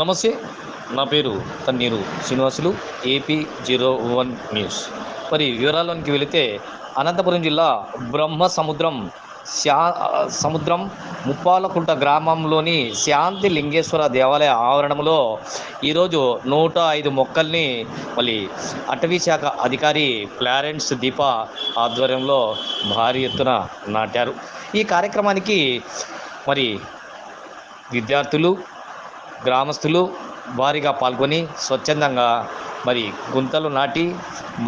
నమస్తే నా పేరు Thanneeru Srinivasulu AP zero one news. మరి వివరాల్లోనికి వెళితే అనంతపురం జిల్లా బ్రహ్మ సముద్రం శా సముద్రం ముప్పాలకుంట గ్రామంలోని శాంతి లింగేశ్వర దేవాలయ ఆవరణంలో ఈరోజు నూట ఐదు మొక్కల్ని మళ్ళీ అటవీ శాఖ అధికారి క్లారెన్స్ దీప ఆధ్వర్యంలో భారీ ఎత్తున నాటారు. ఈ కార్యక్రమానికి మరి విద్యార్థులు గ్రామస్తులు భారీగా పాల్గొని స్వచ్ఛందంగా మరి గుంతలు నాటి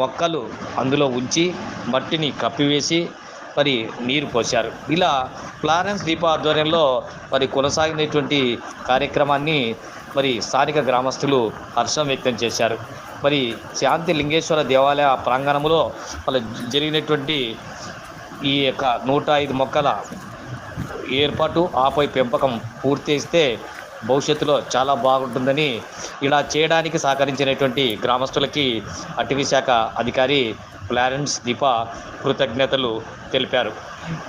మొక్కలు అందులో ఉంచి మట్టిని కప్పివేసి మరి నీరు పోశారు. ఇలా ఫ్లారెన్స్ దీప ఆధ్వర్యంలో మరి కొనసాగినటువంటి కార్యక్రమాన్ని మరి స్థానిక గ్రామస్తులు హర్షం వ్యక్తం చేశారు. మరి శాంతి లింగేశ్వర దేవాలయ ప్రాంగణంలో వాళ్ళ జరిగినటువంటి ఈ యొక్క నూట ఐదు మొక్కల ఏర్పాటు ఆపై పెంపకం పూర్తి చేస్తే భవిష్యత్తులో చాలా బాగుంటుందని ఇలా చేయడానికి సహకరించినటువంటి గ్రామస్తులకి అటవీ శాఖ అధికారి క్లారెన్స్ దీప కృతజ్ఞతలు తెలిపారు.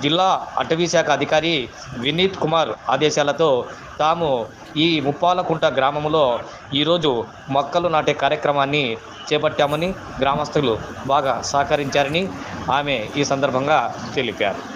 జిల్లా అటవీ శాఖ అధికారి వినీత్ కుమార్ ఆదేశాలతో తాము ఈ ముప్పాలకుంట గ్రామంలో ఈరోజు మొక్కలు నాటే కార్యక్రమాన్ని చేపట్టామని గ్రామస్తులు బాగా సహకరించారని ఆమె ఈ సందర్భంగా తెలిపారు.